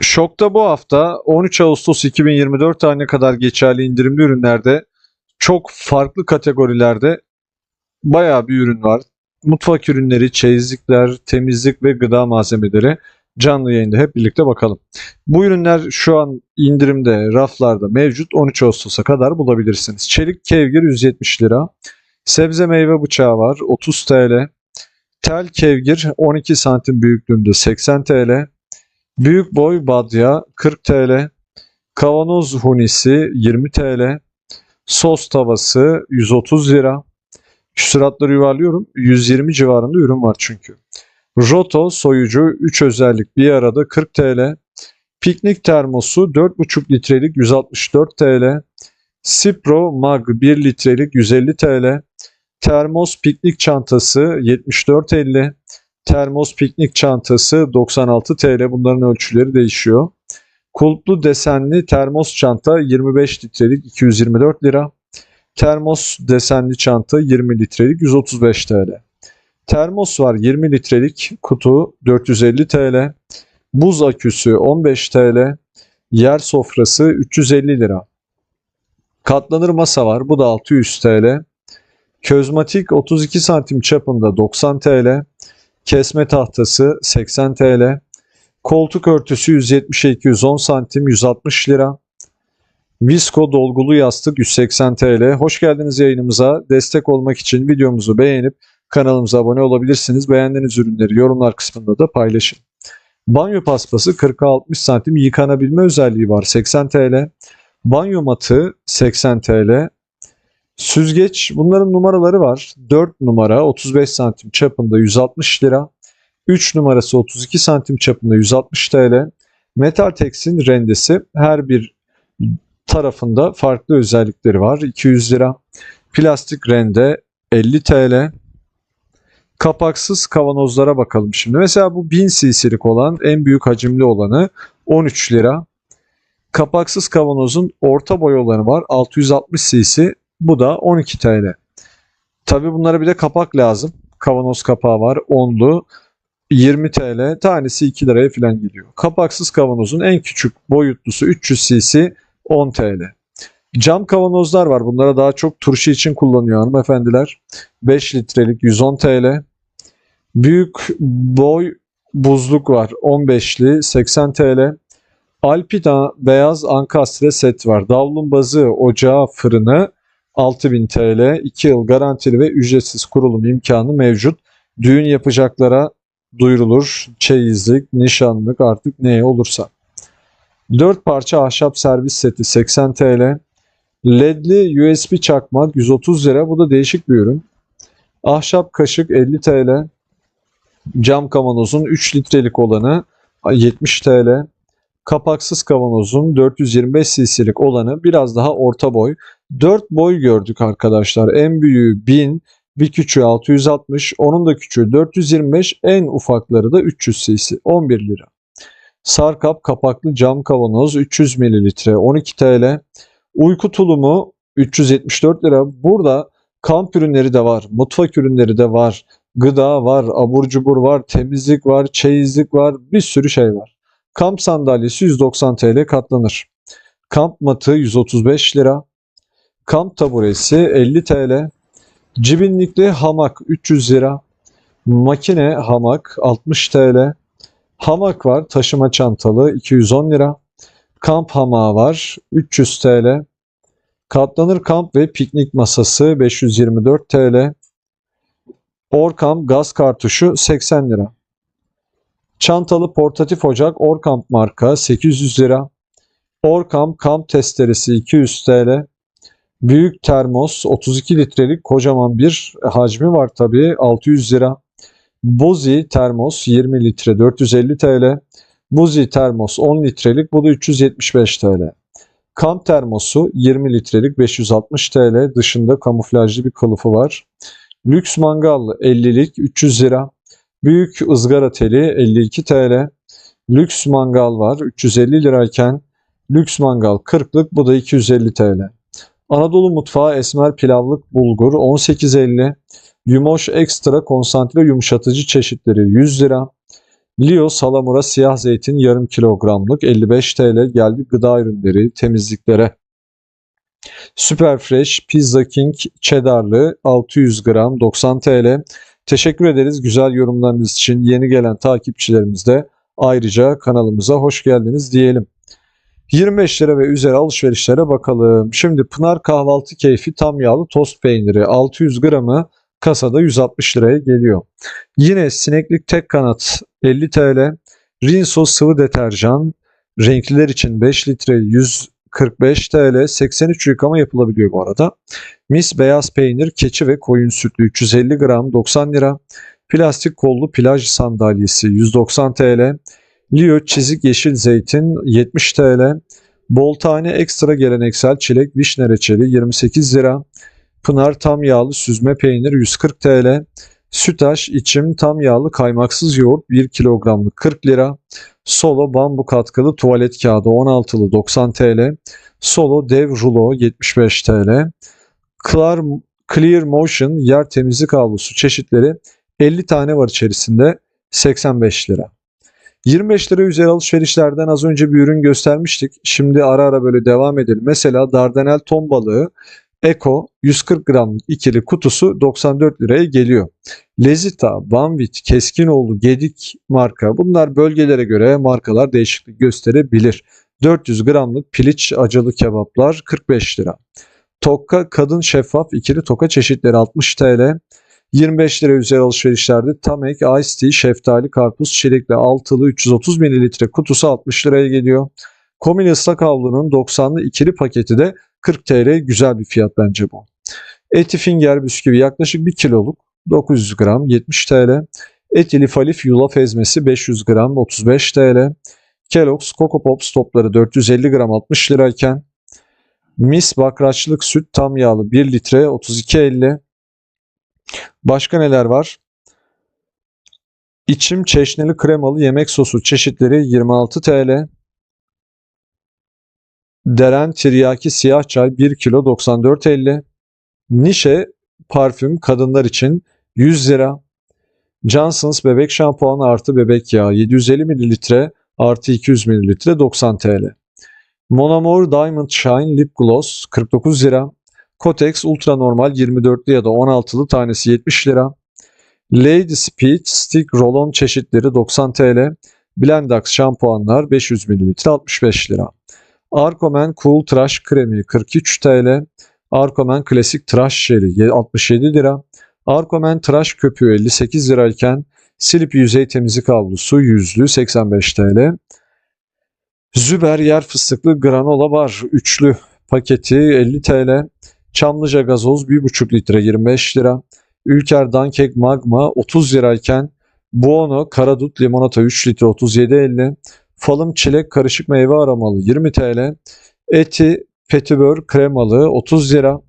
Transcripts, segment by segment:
Şokta bu hafta 13 Ağustos 2024 tarihine kadar geçerli indirimli ürünlerde çok farklı kategorilerde bayağı bir ürün var. Mutfak ürünleri, çeyizlikler, temizlik ve gıda malzemeleri canlı yayında hep birlikte bakalım. Bu ürünler şu an indirimde raflarda mevcut 13 Ağustos'a kadar bulabilirsiniz. Çelik kevgir 170 lira. Sebze meyve bıçağı var 30 TL. Tel kevgir 12 santim büyüklüğünde 80 TL. Büyük boy badya 40 TL. Kavanoz hunisi 20 TL. Sos tavası 130 lira. Küsuratları yuvarlıyorum. 120 civarında ürün var çünkü. Roto soyucu 3 özellik bir arada 40 TL. Piknik termosu 4,5 litrelik 164 TL. Sipro Mag 1 litrelik 150 TL. Termos piknik çantası 74.50. Termos piknik çantası 96 TL. Bunların ölçüleri değişiyor. Kulplu desenli termos çanta 25 litrelik 224 lira. Termos desenli çanta 20 litrelik 135 TL. Termos var 20 litrelik kutu 450 TL. Buz aküsü 15 TL. Yer sofrası 350 lira. Katlanır masa var. Bu da 600 TL. Közmatik 32 santim çapında 90 TL. Kesme tahtası 80 TL. Koltuk örtüsü 170'e 210 santim 160 lira. Visko dolgulu yastık 180 TL. Hoş geldiniz yayınımıza. Destek olmak için videomuzu beğenip kanalımıza abone olabilirsiniz. Beğendiğiniz ürünleri yorumlar kısmında da paylaşın. Banyo paspası 40-60 santim yıkanabilme özelliği var 80 TL. Banyo matı 80 TL. Süzgeç bunların numaraları var. 4 numara 35 santim çapında 160 lira. 3 numarası 32 santim çapında 160 TL. Metal teksin rendesi her bir tarafında farklı özellikleri var. 200 lira. Plastik rende 50 TL. Kapaksız kavanozlara bakalım şimdi. Mesela bu 1000 cc'lik olan en büyük hacimli olanı 13 lira. Kapaksız kavanozun orta boy olanı var 660 cc. Bu da 12 TL. Tabi bunlara bir de kapak lazım. Kavanoz kapağı var. Onlu 20 TL. Tanesi 2 liraya falan geliyor. Kapaksız kavanozun en küçük boyutlusu 300 cc 10 TL. Cam kavanozlar var. Bunlara daha çok turşu için kullanıyor hanımefendiler. 5 litrelik 110 TL. Büyük boy buzluk var. 15'li 80 TL. Alpina beyaz ankastre set var. Davlumbazı, ocağı, fırını 6000 TL. 2 yıl garantili ve ücretsiz kurulum imkanı mevcut. Düğün yapacaklara duyurulur. Çeyizlik, nişanlık artık neye olursa. 4 parça ahşap servis seti 80 TL. LED'li USB çakmak 130 lira. Bu da değişik bir ürün. Ahşap kaşık 50 TL. Cam kavanozun 3 litrelik olanı 70 TL. Kapaksız kavanozun 425 cc'lik olanı biraz daha orta boy. 4 boy gördük arkadaşlar. En büyüğü 1000, bir küçüğü 660, onun da küçüğü 425, en ufakları da 300 cc 11 lira. Sarkap kapaklı cam kavanoz 300 mililitre 12 TL. Uyku tulumu 374 lira. Burada kamp ürünleri de var, mutfak ürünleri de var, gıda var, abur cubur var, temizlik var, çeyizlik var, bir sürü şey var. Kamp sandalyesi 190 TL katlanır. Kamp matı 135 lira. Kamp taburesi 50 TL. Cibinlikli hamak 300 lira. Makine hamak 60 TL. Hamak var taşıma çantalı 210 lira. Kamp hamağı var 300 TL. Katlanır kamp ve piknik masası 524 TL. Orkam gaz kartuşu 80 lira. Çantalı portatif ocak Orkamp marka 800 lira. Orkamp kamp testeresi 200 TL. Büyük termos 32 litrelik kocaman bir hacmi var tabii 600 lira. Bozi termos 20 litre 450 TL. Bozi termos 10 litrelik bu da 375 TL. Kamp termosu 20 litrelik 560 TL dışında kamuflajlı bir kılıfı var. Lüks mangal 50'lik 300 lira. Büyük ızgara teli 52 TL. Lüks mangal var 350 lirayken lüks mangal 40'lık bu da 250 TL. Anadolu mutfağı esmer pilavlık bulgur 18.50. Yumoş ekstra konsantre yumuşatıcı çeşitleri 100 lira. Lio Salamura siyah zeytin yarım kilogramlık 55 TL geldi gıda ürünleri temizliklere. Super Fresh Pizza King Cheddar'lı 600 gram 90 TL. Teşekkür ederiz güzel yorumlarınız için. Yeni gelen takipçilerimiz de ayrıca kanalımıza hoş geldiniz diyelim. 25 lira ve üzeri alışverişlere bakalım. Şimdi Pınar kahvaltı keyfi tam yağlı tost peyniri 600 gramı kasada 160 liraya geliyor. Yine sineklik tek kanat 50 TL. Rinso sıvı deterjan renkliler için 5 litre 145 TL. 83 yıkama yapılabiliyor bu arada. Mis beyaz peynir keçi ve koyun sütlü 350 gram 90 lira. Plastik kollu plaj sandalyesi 190 TL. Leo çizik yeşil zeytin 70 TL. Bol tane ekstra geleneksel çilek vişne reçeli 28 lira. Pınar tam yağlı süzme peynir 140 TL. Sütaş içim tam yağlı kaymaksız yoğurt 1 kilogramlık 40 lira. Solo bambu katkılı tuvalet kağıdı 16'lı 90 TL. Solo dev rulo 75 TL. Clear, Clear Motion yer temizlik havlusu çeşitleri 50 tane var içerisinde 85 lira. 25 lira üzeri alışverişlerden az önce bir ürün göstermiştik. Şimdi ara ara böyle devam edelim. Mesela Dardanel ton balığı Eko 140 gramlık ikili kutusu 94 liraya geliyor. Lezita, Banvit, Keskinoğlu, Gedik marka bunlar bölgelere göre markalar değişiklik gösterebilir. 400 gramlık piliç acılı kebaplar 45 lira. Tokka kadın şeffaf ikili toka çeşitleri 60 TL. 25 lira üzeri alışverişlerde Tamek Ice Tea şeftali karpuz çilekli altılı 330 ml kutusu 60 liraya geliyor. Komil ıslak havlunun 90'lı ikili paketi de 40 TL güzel bir fiyat bence bu. Eti finger bisküvi yaklaşık 1 kiloluk 900 gram 70 TL. Etili falif yulaf ezmesi 500 gram 35 TL. Kellogg's Coco Pops topları 450 gram 60 lirayken Mis bakraçlık süt tam yağlı 1 litre 32.50. Başka neler var? İçim çeşnili kremalı yemek sosu çeşitleri 26 TL. Deren tiryaki siyah çay 1 kilo 94.50. Nişe parfüm kadınlar için 100 lira. Johnson's bebek şampuanı artı bebek yağı 750 mililitre artı 200 mililitre 90 TL. Mon Amour Diamond Shine Lip Gloss 49 lira. Kotex Ultra Normal 24'lü ya da 16'lı tanesi 70 lira. Lady Speed Stick Roll-On çeşitleri 90 TL. Blendax şampuanlar 500 ml 65 lira. Arcomen Cool Tıraş Kremi 43 TL. Arcomen Klasik Tıraş Jeli 67 lira. Arcomen Tıraş Köpüğü 58 lirayken Silip Yüzey Temizlik Havlusu yüzlü 85 TL. Züber yer fıstıklı granola bar üçlü paketi 50 TL. Çamlıca gazoz 1,5 litre 25 lira. Ülker Dankek Magma 30 lirayken Buono Karadut limonata 3 litre 37.50. Falım çilek karışık meyve aromalı 20 TL. Eti petibör kremalı 30 lira.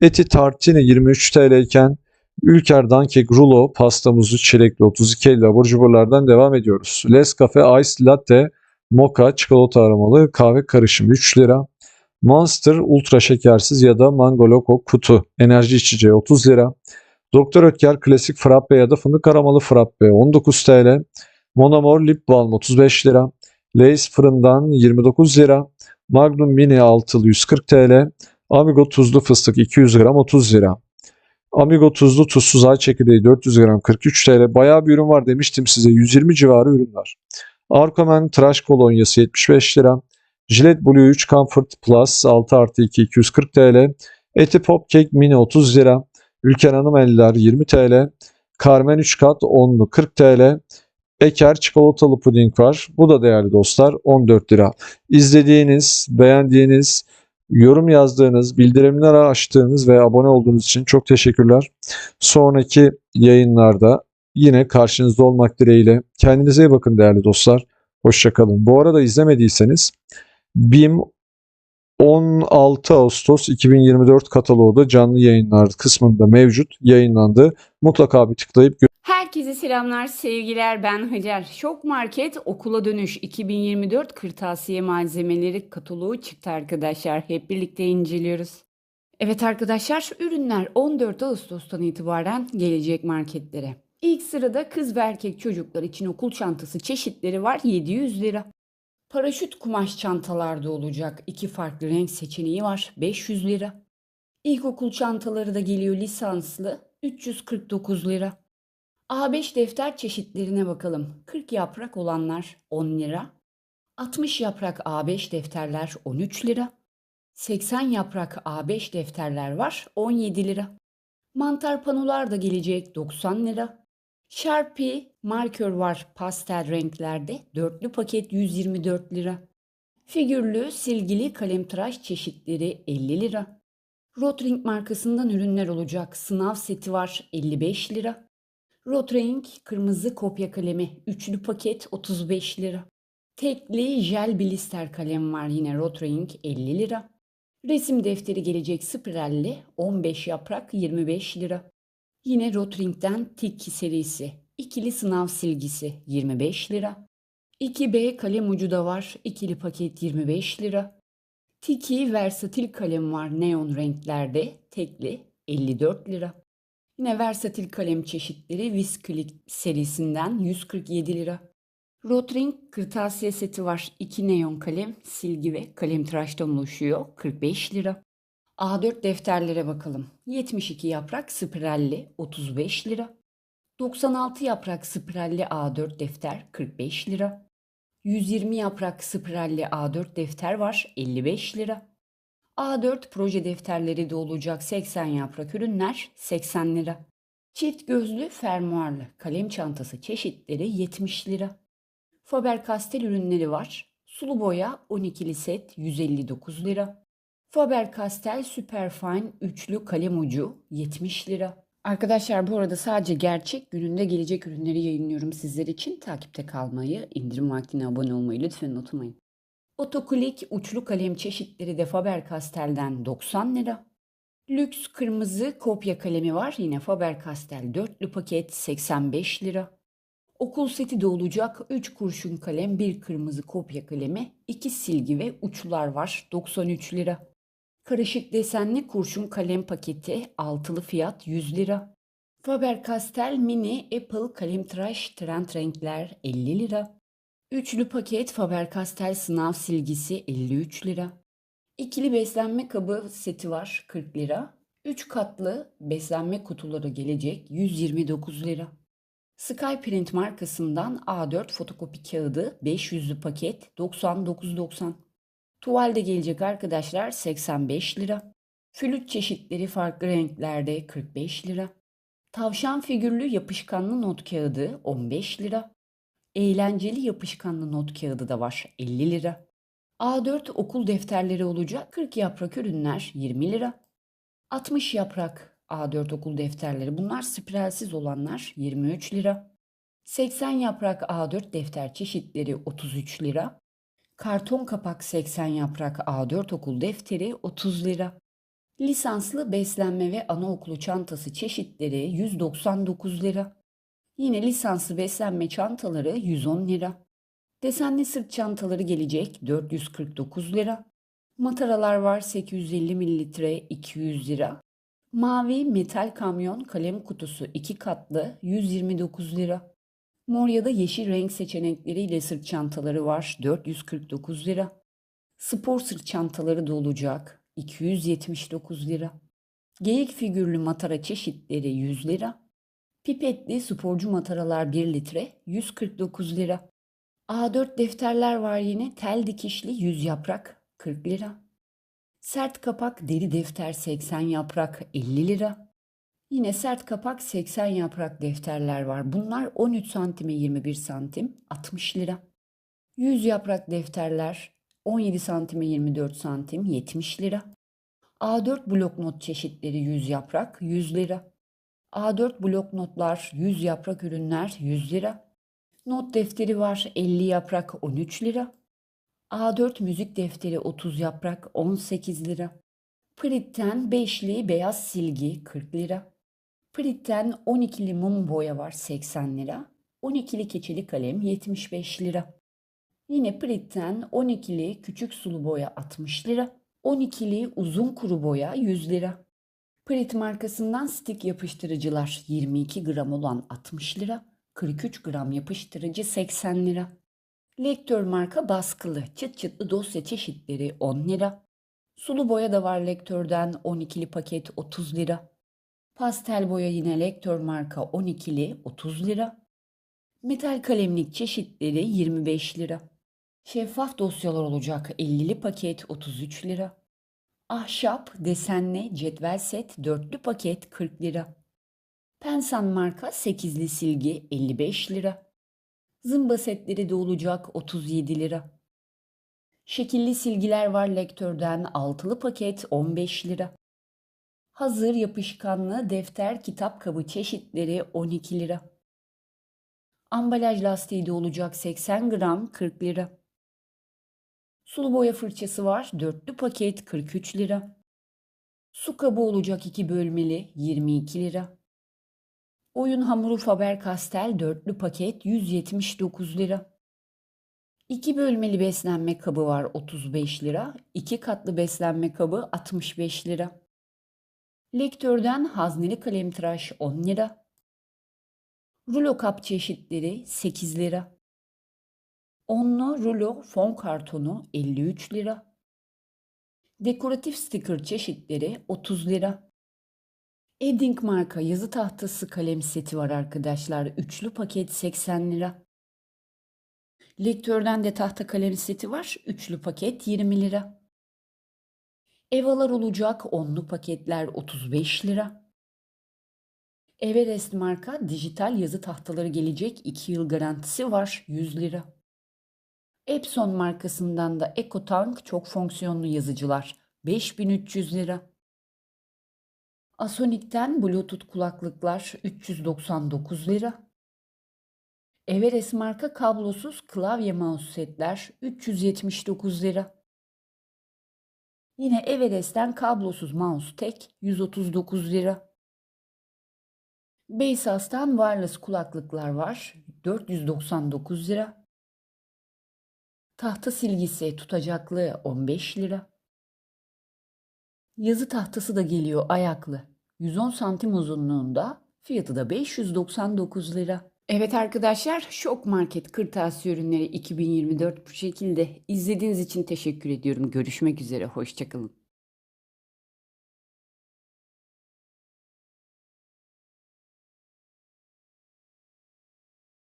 Eti tartini 23 TL iken Ülker Dankek Rulo pasta muzlu çilekli 32.50 abur cuburlardan devam ediyoruz. Les Cafe Ice Latte Mocha çikolata aromalı kahve karışımı 3 lira. Monster ultra şekersiz ya da Mango Loco kutu enerji içeceği 30 lira. Doktor Ötker klasik frappe ya da fındık aromalı frappe 19 TL. Monamor lip balm 35 lira. Lay's fırından 29 lira. Magnum mini altılı 140 TL. Amigo tuzlu fıstık 200 gram 30 lira. Amigo tuzlu tuzsuz ay çekirdeği 400 gram 43 TL. Bayağı bir ürün var demiştim size. 120 civarı ürün var. Arcomen tıraş kolonyası 75 lira. Gillette Blue 3 Comfort Plus 6 artı 2 240 TL. Eti Pop Cake Mini 30 lira. Ülker Hanım eller 20 TL. Carmen 3 kat 10'lu 40 TL. Eker çikolatalı puding var. Bu da değerli dostlar 14 lira. İzlediğiniz, beğendiğiniz, yorum yazdığınız, bildirimleri açtığınız ve abone olduğunuz için çok teşekkürler. Sonraki yayınlarda yine karşınızda olmak dileğiyle. Kendinize iyi bakın değerli dostlar. Hoşçakalın. Bu arada izlemediyseniz BİM 16 Ağustos 2024 kataloğu da canlı yayınlar kısmında mevcut yayınlandı. Mutlaka bir tıklayıp Herkese selamlar, sevgiler. Ben Hacer. Şok Market Okula Dönüş 2024 Kırtasiye Malzemeleri kataloğu çıktı arkadaşlar. Hep birlikte inceliyoruz. Evet arkadaşlar, ürünler 14 Ağustos'tan itibaren gelecek marketlere. İlk sırada kız ve erkek çocuklar için okul çantası çeşitleri var 700 lira. Paraşüt kumaş çantalarda olacak iki farklı renk seçeneği var 500 lira. İlkokul çantaları da geliyor lisanslı 349 lira. A5 defter çeşitlerine bakalım. 40 yaprak olanlar 10 lira. 60 yaprak A5 defterler 13 lira. 80 yaprak A5 defterler var 17 lira. Mantar panolar da gelecek 90 lira. Sharpie markör var pastel renklerde. Dörtlü paket 124 lira. Figürlü silgili kalemtıraş çeşitleri 50 lira. Rotring markasından ürünler olacak. Sınav seti var 55 lira. Rotring kırmızı kopya kalemi üçlü paket 35 lira. Tekli jel blister kalem var yine Rotring 50 lira. Resim defteri gelecek spiralli 15 yaprak 25 lira. Yine Rotring'den Tiki serisi. ikili sınav silgisi 25 lira. 2B kalem ucu da var. ikili paket 25 lira. Tiki versatil kalem var neon renklerde. Tekli 54 lira. Yine versatil kalem çeşitleri Visclick serisinden 147 lira. Rotring kırtasiye seti var. 2 neon kalem, silgi ve kalem tıraştan oluşuyor. 45 lira. A4 defterlere bakalım. 72 yaprak spiralli 35 lira. 96 yaprak spiralli A4 defter 45 lira. 120 yaprak spiralli A4 defter var 55 lira. A4 proje defterleri de olacak 80 yaprak ürünler 80 lira. Çift gözlü fermuarlı kalem çantası çeşitleri 70 lira. Faber-Castell ürünleri var. Sulu boya 12'li set 159 lira. Faber-Castell Superfine üçlü kalem ucu 70 lira. Arkadaşlar bu arada sadece gerçek gününde gelecek ürünleri yayınlıyorum sizler için. Takipte kalmayı, indirim vaktine abone olmayı lütfen unutmayın. Otoklik uçlu kalem çeşitleri de Faber-Castell'den 90 lira. Lüks kırmızı kopya kalemi var. Yine Faber-Castell dörtlü paket 85 lira. Okul seti de olacak 3 kurşun kalem, 1 kırmızı kopya kalemi, 2 silgi ve uçlar var 93 lira. Karışık desenli kurşun kalem paketi altılı fiyat 100 lira. Faber-Castell mini Apple kalem tıraş trend renkler 50 lira. Üçlü paket Faber-Castell sınav silgisi 53 lira. İkili beslenme kabı seti var 40 lira. 3 katlı beslenme kutuları gelecek 129 lira. Skyprint markasından A4 fotokopi kağıdı 500'lü paket 99.90. Tuval de gelecek arkadaşlar 85 lira. Flüt çeşitleri farklı renklerde 45 lira. Tavşan figürlü yapışkanlı not kağıdı 15 lira. Eğlenceli yapışkanlı not kağıdı da var 50 lira. A4 okul defterleri olacak 40 yaprak ürünler 20 lira. 60 yaprak A4 okul defterleri bunlar spiralsiz olanlar 23 lira. 80 yaprak A4 defter çeşitleri 33 lira. Karton kapak 80 yaprak A4 okul defteri 30 lira. Lisanslı beslenme ve anaokulu çantası çeşitleri 199 lira. Yine lisanslı beslenme çantaları 110 lira. Desenli sırt çantaları gelecek 449 lira. Mataralar var 850 mililitre 200 lira. Mavi metal kamyon kalem kutusu 2 katlı 129 lira. Mor ya da yeşil renk seçenekleriyle sırt çantaları var 449 lira. Spor sırt çantaları da olacak 279 lira. Geyik figürlü matara çeşitleri 100 lira. Pipetli sporcu mataralar 1 litre 149 lira. A4 defterler var yine tel dikişli 100 yaprak 40 lira. Sert kapak deri defter 80 yaprak 50 lira. Yine sert kapak 80 yaprak defterler var. Bunlar 13 santime 21 santim 60 lira. 100 yaprak defterler 17 santime 24 santim 70 lira. A4 blok not çeşitleri 100 yaprak 100 lira. A4 blok notlar 100 yaprak ürünler 100 lira. Not defteri var 50 yaprak 13 lira. A4 müzik defteri 30 yaprak 18 lira. Pritten 5'li beyaz silgi 40 lira. Pritten 12'li mum boya var 80 lira. 12'li keçeli kalem 75 lira. Yine Pritten 12'li küçük sulu boya 60 lira. 12'li uzun kuru boya 100 lira. Prit markasından stik yapıştırıcılar 22 gram olan 60 lira, 43 gram yapıştırıcı 80 lira. Lektör marka baskılı çıt çıtlı dosya çeşitleri 10 lira. Sulu boya da var Lektör'den 12'li paket 30 lira. Pastel boya yine Lektör marka 12'li 30 lira. Metal kalemlik çeşitleri 25 lira. Şeffaf dosyalar olacak 50'li paket 33 lira. Ahşap desenli cetvel set dörtlü paket 40 lira. Pensan marka 8'li silgi 55 lira. Zımba setleri de olacak 37 lira. Şekilli silgiler var Lektör'den altılı paket 15 lira. Hazır yapışkanlı defter kitap kabı çeşitleri 12 lira. Ambalaj lastiği de olacak 80 gram 40 lira. Sulu boya fırçası var dörtlü paket 43 lira. Su kabı olacak 2 bölmeli 22 lira. Oyun hamuru Faber-Castell dörtlü paket 179 lira. 2 bölmeli beslenme kabı var 35 lira. 2 katlı beslenme kabı 65 lira. Lektörden hazneli kalem tıraş 10 lira. Rulo kap çeşitleri 8 lira. Onlu rulo fon kartonu 53 lira. Dekoratif sticker çeşitleri 30 lira. Edding marka yazı tahtası kalem seti var arkadaşlar. Üçlü paket 80 lira. Lektörden de tahta kalem seti var. Üçlü paket 20 lira. Evalar olacak onlu paketler 35 lira. Everest marka dijital yazı tahtaları gelecek 2 yıl garantisi var 100 lira. Epson markasından da EcoTank çok fonksiyonlu yazıcılar 5300 lira. Asonic'ten Bluetooth kulaklıklar 399 lira. Everest marka kablosuz klavye mouse setler 379 lira. Yine Everest'ten kablosuz mouse tek 139 lira. Beysas'tan wireless kulaklıklar var 499 lira. Tahta silgisi tutacaklı 15 lira. Yazı tahtası da geliyor ayaklı. 110 santim uzunluğunda. Fiyatı da 599 lira. Evet arkadaşlar Şok Market Kırtasiye Ürünleri 2024 bu şekilde. İzlediğiniz için teşekkür ediyorum. Görüşmek üzere. Hoşçakalın.